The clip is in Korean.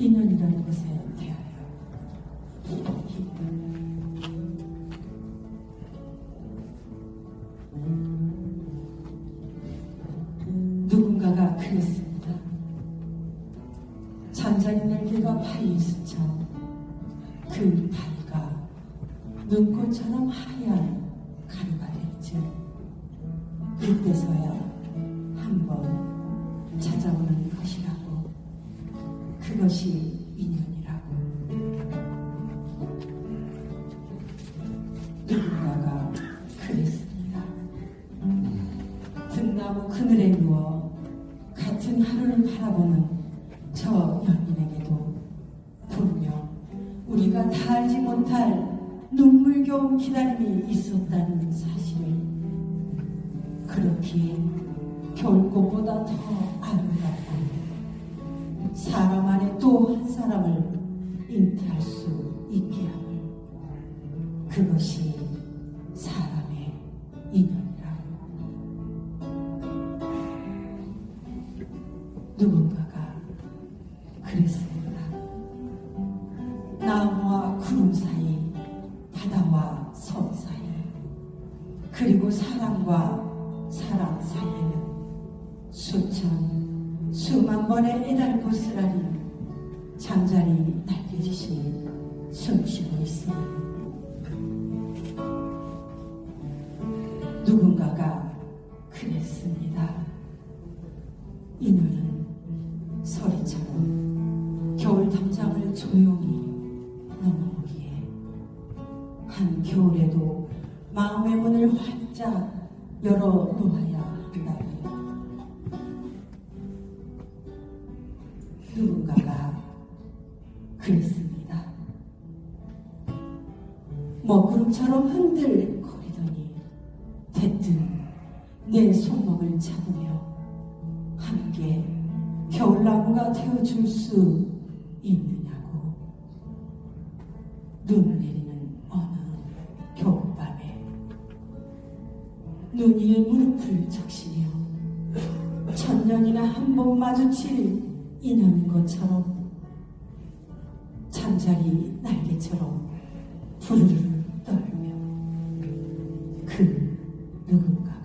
인연이라는 것에 대하여 누군가가 그랬습니다. 잔잔히 날개가 파이 스쳐 그 다리가 눈꽃처럼 하얀 가루가 됐죠. 이때서야 한번 찾아오는 그것이 인연이라고 누군가가 그랬습니다. 등나무 그늘에 누워 같은 하루를 바라보는 저 연인에게도 분명 우리가 다 알지 못할 눈물겨운 기다림이 있었다는 사실을 그렇게 겨울꽃보다 더 아름답고 사람 한 사람을 잉태할 수 있게 함을 그것이 사람의 인연이라고 누군가가 그랬습니다. 나무와 구름 사이, 바다와 섬 사이, 그리고 사람과 사람 사이에는 수천, 수만 번의 애달 고스란히 잠자리 날개짓이 숨쉬고 있습니다. 누군가가 그랬습니다. 인연은 소리처럼 겨울 담장을 조용히 넘어오기에 한 겨울에도 마음의 문을 활짝 열어 놓아야 한다고 누군가가 그랬습니다. 먹구름처럼 흔들거리더니 대뜸 내 손목을 잡으며 함께 겨울나무가 되어줄 수 있느냐고 눈을 내리는 어느 겨울밤에 눈 위에 무릎을 적시며 천년이나 한 번 마주칠 인연인 것처럼 잠자리 날개처럼 부르르 떨며 그 누군가